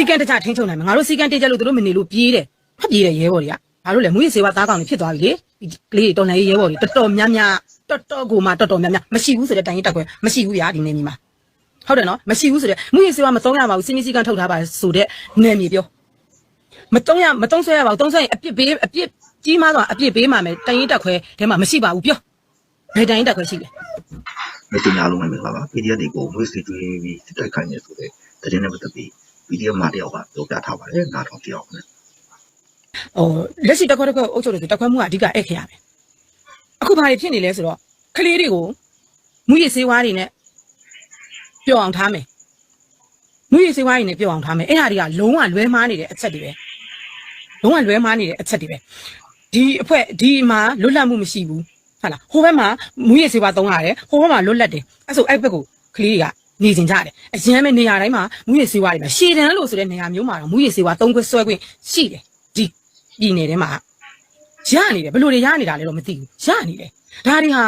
စီကံတကြထိန်းချုပ်နိုင်မယ်ငါတို့စီကံတေးကြလို့တို့မနေလို့ပြေးတယ်ဖတ်ပြေးတယ်ရဲဘော်တွေကဘာလို့လဲမွေးစေဝါသားကောင်တွေဖြစ်သွားပြီလေဒီကလေးတွေတော်နိုင်ရေးရဲဘော်တွေတော်တော်များများတော်တော်ကိုမှတော်တော်များများမရှိဘူးဆိုတဲ့တိုင်ရင်တက်ခွဲမရှိဘူးဗျာဒီနေမီမှာဟုတ်တယ်နော်မရှိဘူးဆိုတဲ့မွေးစေဝါမသုံးရပါဘူးစီမီစီကံထုတ်ထားပါဆိုတဲ့နေမီပြောမသုံးရမသုံးဆွဲရပါဘူးသုံးဆွဲရင်အပြစ်ပေးအပြစ်ကြီးမားတော့အပြစ်ပေးမှမယ်တိုင်ရင်တက်ခွဲထဲမှာမရှိပါဘူးပြောဘယ်တိုင်ရင်တက်ခွဲရှိလဲမတင်ရလုံးပဲမင်္ဂလာပါ PDF တွေကိုမွေးစီကျွေးပြီးစစ်တိုက်ခိုင်းနေဆိုတဲ့တရင်နဲ့ပတ်သက်ပြီး PDF မှာတယောက်ကပြောပြထားပါတယ်နားထောင်ကြည့်အောင်ခင်ဗျဟိုလက်ရှိတက်ခွက်တက်ခွက်အုပ်ချုပ်တယ်ဆိုတက်ခွက်မှုကအဓိကအဲ့ခဲ့ရမယ်အခုဘာတွေဖြစ်နေလဲဆိုတော့ကလေးတွေကိုမူရည်စေးဝါးတွေနဲ့ပျော့အောင်ထားမယ်မူရည်စေးဝါးတွေနဲ့ပျော့အောင်ထားမယ်အဲ့ဒါတွေကလုံးဝလွဲမားနေတဲ့အချက်တွေပဲလုံးဝလွဲမားနေတဲ့အချက်တွေပဲဒီအဖွဲဒီမှာလွတ်လပ်မှုမရှိဘူးဟုတ်လားဟိုဘက်မှာမူရည်စေးဝါးသုံးရတယ်ဟိုဘက်မှာလွတ်လပ်တယ်အဲ့ဆိုအဲ့ဘက်ကိုကလေးတွေက နေကျင်ကြတယ်အရင်မဲ့နေရာတိုင်းမှာမူရည်စေးဝါးတွေမှာရှည်တန်းလို့ဆိုတဲ့နေရာမျိုးမှာတော့မူရည်စေးဝါးသုံးခွဲဆွဲခွင့်ရှိတယ်ဒီပြည်နယ်ထဲမှာရနေတယ်ဘယ်လိုတွေရနေတာလဲတော့မသိဘူးရနေတယ်ဒါတွေဟာ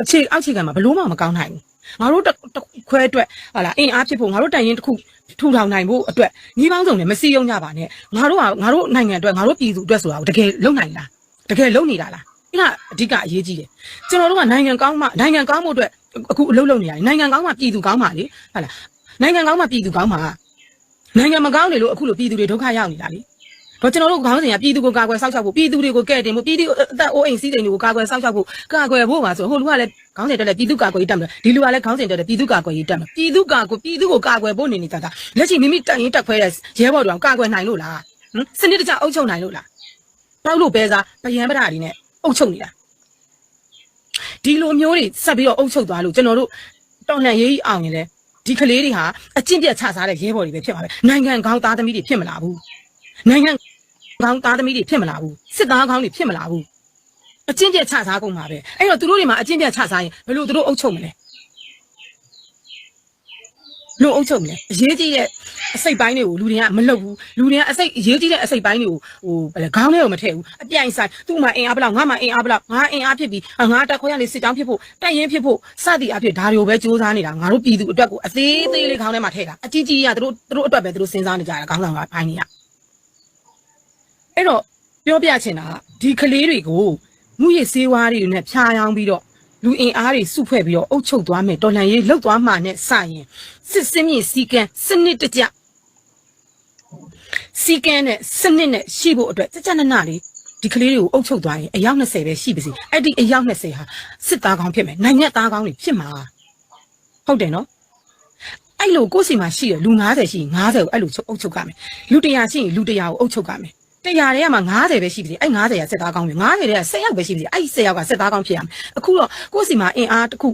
အခြေအောက်ခြေကမှာဘယ်လို့မှမကောင်းနိုင်ဘူးငါတို့တစ်တစ်ခွဲအတွက်ဟာလာအင်အားဖြစ်ဖို့ငါတို့တိုင်ရင်တစ်ခုထူထောင်နိုင်ဖို့အတွက်ညီပေါင်းစုံနဲ့မစီယုံကြပါနဲ့ငါတို့ကငါတို့နိုင်ငံအတွက်ငါတို့ပြည်သူအတွက်ဆိုတာကိုတကယ်လုံနိုင်လားတကယ်လုံနေတာလားအဲ့ဒါအဓိကအရေးကြီးတယ်ကျွန်တော်တို့ကနိုင်ငံကောင်းမှနိုင်ငံကောင်းမှုအတွက် အခုအလုပ်လုပ်နေရတယ်နိုင်ငံကောင်းမှပြည်သူကောင်းမှလေဟာလာနိုင်ငံကောင်းမှပြည်သူကောင်းမှနိုင်ငံမကောင်းနေလို့အခုလိုပြည်သူတွေဒုက္ခရောက်နေတာလေတော့ကျွန်တော်တို့ခေါင်းစဉ်ကပြည်သူကိုကာကွယ်စောင့်ရှောက်ဖို့ပြည်သူတွေကိုကဲ့တင်ဖို့ပြည်သူအသက်အိုးအိမ်စီးစိမ်တွေကိုကာကွယ်စောင့်ရှောက်ဖို့ကာကွယ်ဖို့ပါဆိုဟိုလူကလည်းခေါင်းစဉ်တက်တယ်ပြည်သူကာကွယ်ရေးတက်မယ်ဒီလူကလည်းခေါင်းစဉ်တက်တယ်ပြည်သူကာကွယ်ရေးတက်မယ်ပြည်သူကာကွယ်ပြည်သူကိုကာကွယ်ဖို့နေနေတာကလက်ရှိမိမိတိုင်ရင်တက်ခွဲတဲ့ရဲဘော်တို့အောင်ကာကွယ်နိုင်လို့လားဟမ်စနစ်တကျအုပ်ချုပ်နိုင်လို့လားတောက်လို့ပဲစားဗယံပဒာတွေနဲ့အုပ်ချုပ်နေတာ ဒီလိုမျိုးတွေဆက်ပြီးတော့အုပ်ချုပ်သွားလို့ကျွန်တော်တို့တော်လှန်ရေးကြီးအောင်ရင်လေဒီကလေးတွေဟာအကျင့်ပြတ်ချစားတဲ့ရဲဘော်တွေပဲဖြစ်ပါပဲနိုင်ငံကောင်းသားသမီးတွေဖြစ်မလာဘူးနိုင်ငံကောင်းသားသမီးတွေဖြစ်မလာဘူးစစ်သားကောင်းတွေဖြစ်မလာဘူးအချင်းပြတ်ချစားကုန်မှာပဲအဲ့တော့သူတို့တွေမှာအချင်းပြတ်ချစားရင်ဘယ်လိုသူတို့အုပ်ချုပ်မလဲ လို့အုပ်ချုပ်မလဲအရေးကြီးတဲ့အစိတ်ပိုင်းတွေကိုလူတွေကမလုပ်ဘူးလူတွေကအစိတ်အရေးကြီးတဲ့အစိတ်ပိုင်းတွေကိုဟိုဘယ်လဲခေါင်းထဲကိုမထည့်ဘူးအပြိုင်ဆိုင်သူ့မှာအင်အားဘလောက်ငါမှအင်အားဘလောက်ငါအင်အားဖြစ်ပြီးငါတက်ခွဲရလေးစစ်တောင်းဖြစ်ဖို့တိုက်ရင်ဖြစ်ဖို့စသည်အဖြစ်ဒါတွေကိုပဲစူးစမ်းနေတာငါတို့ပြည်သူအတွက်ကိုအသေးသေးလေးခေါင်းထဲမှာထည့်တာအကြီးကြီးကသူတို့သူတို့အတွက်ပဲသူတို့စဉ်းစားနေကြတာခေါင်းဆောင်ကဘိုင်းနေရအဲ့တော့ပြောပြချင်တာကဒီကလေးတွေကိုမှုရည်စေးဝါးတွေနဲ့ဖြားယောင်းပြီးတော့ လူအင်အားတွေစုဖွဲ့ပြီးတော့အုပ်ချုပ်သွားမယ်တော်လှန်ရေးလှုပ်သွားမှနဲ့စရင်စစ်စင်းမြင့်စီကံစနစ်တကျစီကံနဲ့စနစ်နဲ့ရှိဖို့အတွက်ကြကြနနလေးဒီကလေးတွေကိုအုပ်ချုပ်သွားရင်အယောက်20ပဲရှိပါစေအဲ့ဒီအယောက်20ဟာစစ်သားကောင်းဖြစ်မယ်နိုင်ငံသားကောင်းတွေဖြစ်မှာဟုတ်တယ်နော်အဲ့လိုကိုယ့်စီမှာရှိရလူ90ရှိရင်90ကိုအဲ့လိုချုပ်အုပ်ချုပ်ကမယ်လူ100ရှိရင်လူ100ကိုအုပ်ချုပ်ကမယ် 100ထဲမှာ90ပဲရှိပြီအဲ့90ကစစ်သားကောင်းပြီ90ထဲက10ယောက်ပဲရှိပြီအဲ့10ယောက်ကစစ်သားကောင်းဖြစ်ရမယ်အခုတော့ကိုယ့်စီမှာအင်အားတစ်ခု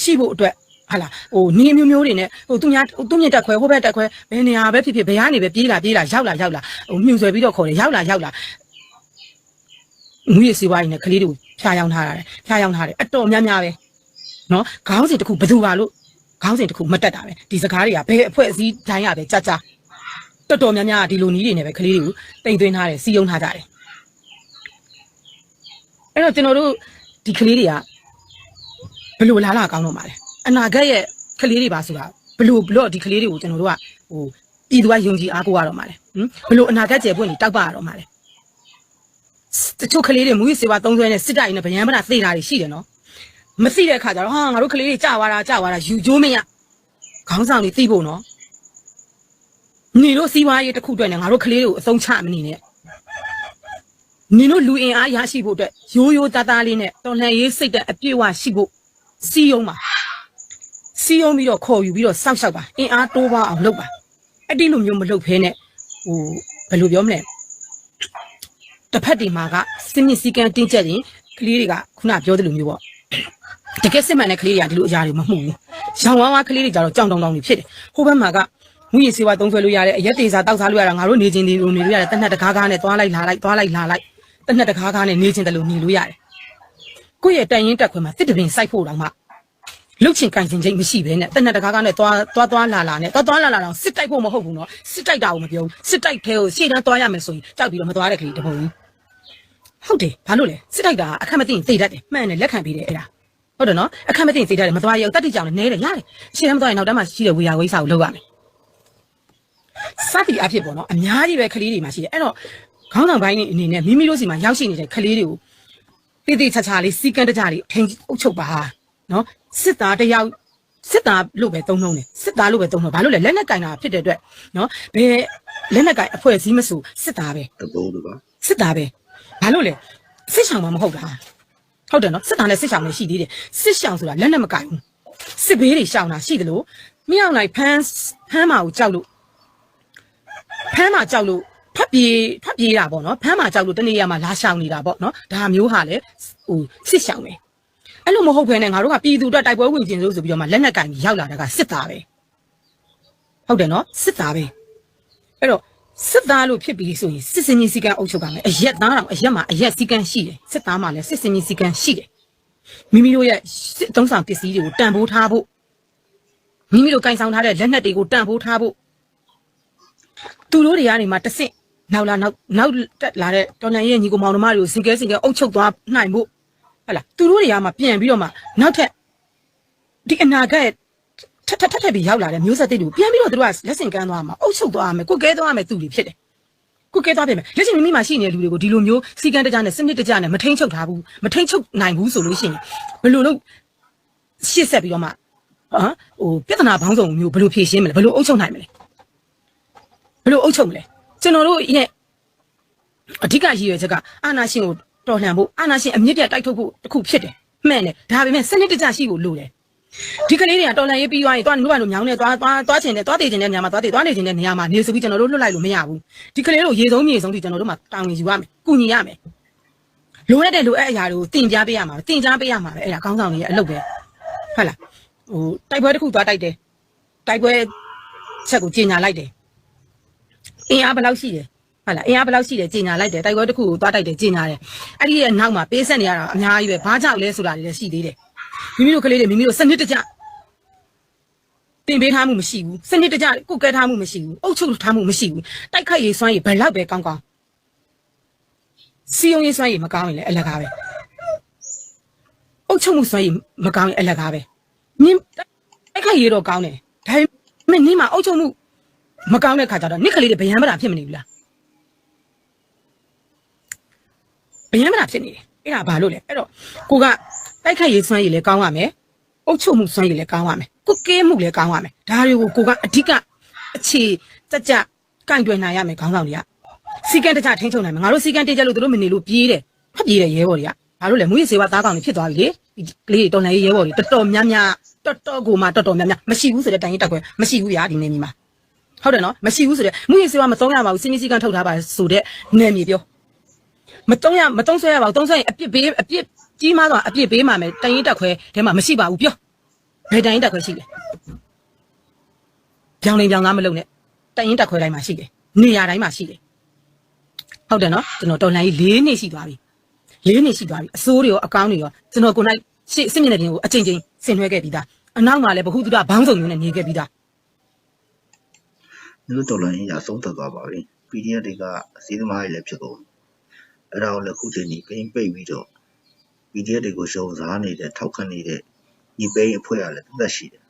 ရှိဖို့အတွက်ဟာလာဟိုနေမျိုးမျိုးတွေနဲ့ဟိုသူများသူမြင့်တက်ခွဲဟိုဘက်တက်ခွဲဘယ်နေရာပဲဖြစ်ဖြစ်ဘယ်ကနေပဲပြေးလာပြေးလာရောက်လာရောက်လာဟိုမြှူဆွဲပြီးတော့ခေါ်တယ်ရောက်လာရောက်လာငွေစီဝိုင်းနဲ့ကလေးတွေကိုဖျားယောင်းထားရတယ်ဖျားယောင်းထားတယ်အတော်များများပဲနော်ခေါင်းစဉ်တစ်ခုဘယ်သူပါလို့ခေါင်းစဉ်တစ်ခုမတက်တာပဲဒီစကားတွေကဘယ်အဖွဲ့အစည်းတိုင်းရပဲကြကြ တော်တော်များများကဒီလိုနီးတွေနဲ့ပဲကလေးတွေကိုတိမ်သွင်းထားတယ်စီယုံထားကြတယ်အဲ့တော့ကျွန်တော်တို့ဒီကလေးတွေကဘယ်လိုလားလာကောင်းတော့မှာလဲအနာဂတ်ရဲ့ကလေးတွေပါဆိုတာဘယ်လိုဘလို့ဒီကလေးတွေကိုကျွန်တော်တို့ကဟိုပြည်သူကယုံကြည်အားကိုးရတော့မှာလဲဟမ်ဘယ်လိုအနာဂတ်ကျယ်ပွင့်တွေတောက်ပရတော့မှာလဲတချို့ကလေးတွေမူရစေဝါသုံးဆွဲနဲ့စစ်တိုက်နဲ့ဗယံပဒသေတာတွေရှိတယ်နော်မသိတဲ့အခါကျတော့ဟာငါတို့ကလေးတွေကြာသွားတာကြာသွားတာယူကျိုးမရခေါင်းဆောင်တွေသိဖို့နော် နေတို့စီးပွားရေးတစ်ခုအတွက်နဲ့ငါတို့ကလေးတွေကိုအဆုံးချမနေနဲ့နေတို့လူအင်အားရရှိဖို့အတွက်ရိုးရိုးသားသားလေးနဲ့တော်လှန်ရေးစိတ်တဲ့အပြည့်အဝရှိဖို့စီယုံပါစီယုံပြီးတော့ခေါ်ယူပြီးတော့စောက်ရှောက်ပါအင်အားတိုးပါအောင်လုပ်ပါအဲ့ဒီလိုမျိုးမလုပ်ဖဲနဲ့ဟိုဘယ်လိုပြောမလဲတစ်ဖက်ဒီမှာကစစ်မြစ်စည်းကမ်းတင်းကျပ်ရင်ကလေးတွေကခုနပြောသလိုမျိုးပေါ့တကယ်စစ်မှန်တဲ့ကလေးတွေကဒီလိုအရာတွေမမှုဘူး။ရောင်ဝါးဝါကလေးတွေကြတော့ကြောင်တောင်တောင်တွေဖြစ်တယ်။ဟိုဘက်မှာက ငွေစေဝါသုံးဆွဲလို့ရတဲ့အရက်တေစာတောက်စားလို့ရတာငါတို့နေချင်းဒီလိုနေလို့ရတယ်တနက်တကားကားနဲ့သွားလိုက်လာလိုက်သွားလိုက်လာလိုက်တနက်တကားကားနဲ့နေချင်းတလို့နေလို့ရတယ်။ကိုယ့်ရဲ့တိုင်ရင်တက်ခွဲမှာတစ်တပင်စိုက်ဖို့တောင်မှလုတ်ချင်ကန်ချင်ချိန်မရှိဘဲနဲ့တနက်တကားကားနဲ့သွားသွားသွားလာလာနဲ့သွားသွားလာလာတော့စစ်တိုက်ဖို့မဟုတ်ဘူးနော်စစ်တိုက်တာကိုမပြောဘူးစစ်တိုက်သေးကိုရှေ့တန်းသွားရမယ်ဆိုရင်ကြောက်ပြီးတော့မသွားတဲ့ကလေးတပုံကြီးဟုတ်တယ်ဘာလို့လဲစစ်တိုက်တာအခက်မသိရင်သိတတ်တယ်မှန်တယ်လက်ခံပြီးတယ်အဲ့ဒါဟုတ်တယ်နော်အခက်မသိရင်သိတယ်မသွားရအောင်တတ်တိကြောင်လည်းနဲတယ်ရတယ်ရှင်းမသွားရင်နောက်တန်းမှာရှိတဲ့ဝေယာဝိစာကိုလောက်ရမယ် စတိအဖြစ်ပေါ့နော်အများကြီးပဲကလေးတွေမှာရှိတယ်အဲ့တော့ခေါင်းဆောင်ပိုင်းအနေနဲ့မိမိတို့စီမှာရောက်ရှိနေတဲ့ကလေးတွေကိုတိတိချာချာလေးစီကံတကြလေးထိန်အုပ်ချုပ်ပါနော်စစ်သားတယောက်စစ်သားလို့ပဲသုံးနှုံးတယ်စစ်သားလို့ပဲသုံးနှုံးဘာလို့လဲလက်နက်ကင်တာဖြစ်တဲ့အတွက်နော်ဘယ်လက်နက်ကင်အဖွဲ့အစည်းမဆိုစစ်သားပဲတဘောတို့ပါစစ်သားပဲဘာလို့လဲစစ်ဆောင်မှမဟုတ်တာဟုတ်တယ်နော်စစ်သားနဲ့စစ်ဆောင်နဲ့ရှိသေးတယ်စစ်ဆောင်ဆိုတာလက်နဲ့မကင်ဘူးစစ်ဘေးတွေရှောင်တာရှိတယ်လို့မင်းအောင်လိုက်ဖမ်းဖမ်းမာကိုကြောက်လို့ ဖမ်းမာကြောက်လို့ဖတ်ပြေးဖတ်ပြေးတာပေါ့နော်ဖမ်းမာကြောက်လို့တနေ့ရမှာလာရှောင်နေတာပေါ့နော်ဒါမျိုးဟာလေဟိုစစ်ဆောင်ပဲအဲ့လိုမဟုတ်ဘဲနဲ့ငါတို့ကပြည်သူအတွက်တိုက်ပွဲဝင်ကျင်လို့ဆိုပြီးတော့မှလက်နက်ကင်ပြီးရောက်လာတာကစစ်သားပဲဟုတ်တယ်နော်စစ်သားပဲအဲ့တော့စစ်သားလို့ဖြစ်ပြီးဆိုရင်စစ်စင်ကြီးစီကံအုပ်ချုပ်ပါမယ်အရက်သားတော့အရက်မှာအရက်စီကံရှိတယ်စစ်သားမှာလည်းစစ်စင်ကြီးစီကံရှိတယ်မိမိတို့ရဲ့စစ်သုံးဆောင်ပစ္စည်းတွေကိုတန်ဖိုးထားဖို့မိမိတို့ကင်ဆောင်ထားတဲ့လက်နက်တွေကိုတန်ဖိုးထားဖို့ သူတို့တွေကနေမှတဆင့်နောက်လာနောက်နောက်တက်လာတဲ့တော်လန်ရဲ့ညီကိုမောင်နှမတွေကိုစင်ကဲစင်ကဲအုပ်ချုပ်သွားနိုင်ဖို့ဟဟလားသူတို့တွေကမှပြန်ပြီးတော့မှနောက်ထပ်ဒီအနာဂတ်ရဲ့ထပ်ထပ်ထပ်ထပ်ပြီးရောက်လာတဲ့မျိုးဆက်တွေပြန်ပြီးတော့သူတို့ကလက်ဆင့်ကမ်းသွားမှာအုပ်ချုပ်သွားမယ်ကိုယ်ကဲသွားမယ်သူတွေဖြစ်တယ်ကိုယ်ကဲသွားပြင်မယ်လက်ရှိမိမိမှာရှိနေတဲ့လူတွေကိုဒီလိုမျိုးစီကံတကြနဲ့စနစ်တကြနဲ့မထိန်ချုပ်ထားဘူးမထိန်ချုပ်နိုင်ဘူးဆိုလို့ရှိရင်ဘယ်လိုလုပ်ရှစ်ဆက်ပြီးတော့မှဟမ်ဟိုပြဿနာဘောင်းဆောင်မျိုးဘယ်လိုဖြေရှင်းမလဲဘယ်လိုအုပ်ချုပ်နိုင်မလဲ ဘယ်လိုအုပ်ချုပ်မလဲကျွန်တော်တို့ရဲ့အဓိကရည်ရွယ်ချက်ကအာနာရှင်ကိုတော်လှန်ဖို့အာနာရှင်အမြင့်ပြတ်တိုက်ထုတ်ဖို့တခုဖြစ်တယ်မှန်တယ်ဒါပေမဲ့စနစ်တကျရှိဖို့လိုတယ်ဒီကလေးတွေကတော်လန်ရေးပြီးသွားရင်သွားလူကလူမြောင်းနေသွားသွားသွားချင်တယ်သွားတည်ချင်တဲ့နေရာမှာသွားတည်သွားနေချင်တဲ့နေရာမှာနေဆိုပြီးကျွန်တော်တို့လွတ်လိုက်လို့မရဘူးဒီကလေးတို့ရေဆုံးမြေဆုံးဒီကျွန်တော်တို့မှာတောင်းရင်ယူရမယ်ကုညီရမယ်လိုရတဲ့လိုအဲ့အရာတွေကိုတင်ကြားပေးရမှာပဲတင်ကြားပေးရမှာပဲအဲ့ဒါကောင်းဆောင်တွေရဲ့အလုပ်ပဲဟုတ်လားဟိုတိုက်ပွဲတစ်ခုသွားတိုက်တယ်တိုက်ပွဲချက်ကိုကြီးညာလိုက်တယ် အင်အားဘယ်လောက်ရှိတယ်ဟုတ်လားအင်အားဘယ်လောက်ရှိတယ်ကြီးညာလိုက်တယ်တိုက်ပွဲတစ်ခုကိုသွားတိုက်တယ်ကြီးညာတယ်အဲ့ဒီရဲ့နောက်မှာပေးဆက်နေရတာအများကြီးပဲဘာကြောက်လဲဆိုတာတွေလည်းရှိသေးတယ်မိမိတို့ကလေးတွေမိမိတို့စနစ်တကျတင်ပေးထားမှုမရှိဘူးစနစ်တကျကုတ်ကဲထားမှုမရှိဘူးအုပ်ချုပ်ထားမှုမရှိဘူးတိုက်ခိုက်ရေးစွမ်းရည်ဘယ်လောက်ပဲကောင်းကောင်းစီယုံရေးစွမ်းရည်မကောင်းရင်လည်းအလကားပဲအုပ်ချုပ်မှုစွမ်းရည်မကောင်းရင်အလကားပဲနင်းတိုက်ခိုက်ရေးတော့ကောင်းတယ်ဒါပေမဲ့နင်းမှာအုပ်ချုပ်မှု မကောင်းတဲ့ခါကျတော့နစ်ကလေးတွေဗျံမတာဖြစ်မနေဘူးလားဗျံမတာဖြစ်နေတယ်အဲ့ဒါဘာလို့လဲအဲ့တော့ကိုကတိုက်ခိုက်ရေးစွမ်းရည်လည်းကောင်းရမယ်။အုပ်ချုပ်မှုစွမ်းရည်လည်းကောင်းရမယ်။ကုတ်ကဲမှုလည်းကောင်းရမယ်။ဒါတွေကိုကိုကအဓိကအခြေကြကြကန့်တွယ်နိုင်ရမယ်ခေါင်းဆောင်တွေကစီကံတကြထိန်းချုပ်နိုင်မယ်။ငါတို့စီကံတကြလို့တို့မနေလို့ပြေးတယ်။ဖတ်ပြေးတယ်ရဲဘော်တွေက။ဘာလို့လဲမူရစေဝသားကောင်တွေဖြစ်သွားပြီလေ။ဒီကလေးတွေတော်နိုင်ရေးရဲဘော်တွေတော်တော်များများတော်တော်ကိုမှတော်တော်များများမရှိဘူးဆိုတဲ့တိုင်ရင်တက်ခွဲမရှိဘူးဗျာဒီနေမီမှာ။ ဟုတ်တယ်နော်မရှိဘူးဆိုတဲ့မူရစေဝမသုံးရပါဘူးစီမီစီကံထုတ်ထားပါဆိုတဲ့နေမီပြောမသုံးရမသုံးဆွဲရပါဘူးသုံးဆွဲရင်အပြစ်ပေးအပြစ်ကြီးမားတော့အပြစ်ပေးမှာမယ်တိုင်ရင်တက်ခွဲထဲမှာမရှိပါဘူးပြောဘယ်တိုင်ရင်တက်ခွဲရှိလဲပြောင်းလင်းပြောင်းသားမလုပ်နဲ့တိုင်ရင်တက်ခွဲတိုင်းမှာရှိတယ်နေရာတိုင်းမှာရှိတယ်ဟုတ်တယ်နော်ကျွန်တော်တော်လိုင်းကြီး၄နှစ်ရှိသွားပြီ၄နှစ်ရှိသွားပြီအစိုးတွေရောအကောင်းတွေရောကျွန်တော်ကိုယ်၌ရှေ့စစ်မျက်နှာပြင်ကိုအချိန်ချင်းဆင်နွှဲခဲ့ပြီးသားအနောက်မှာလည်းဘ ഹു တုဒဘောင်းစုံမျိုးနဲ့နေခဲ့ပြီးသား ဒီလိုတော်လိုင်းရဆုံးသက်သွားပါပြီ PDF တွေကအစည်းသမားတွေလည်းဖြစ်ကုန်အဲ့ဒါကိုလည်းခုချိန်ကြီးပိန်ပိတ်ပြီးတော့ PDF တွေကိုရှုံစားနေတဲ့ထောက်ခံနေတဲ့ညီပိန်အဖွဲ့ကလည်းသက်ရှိတယ်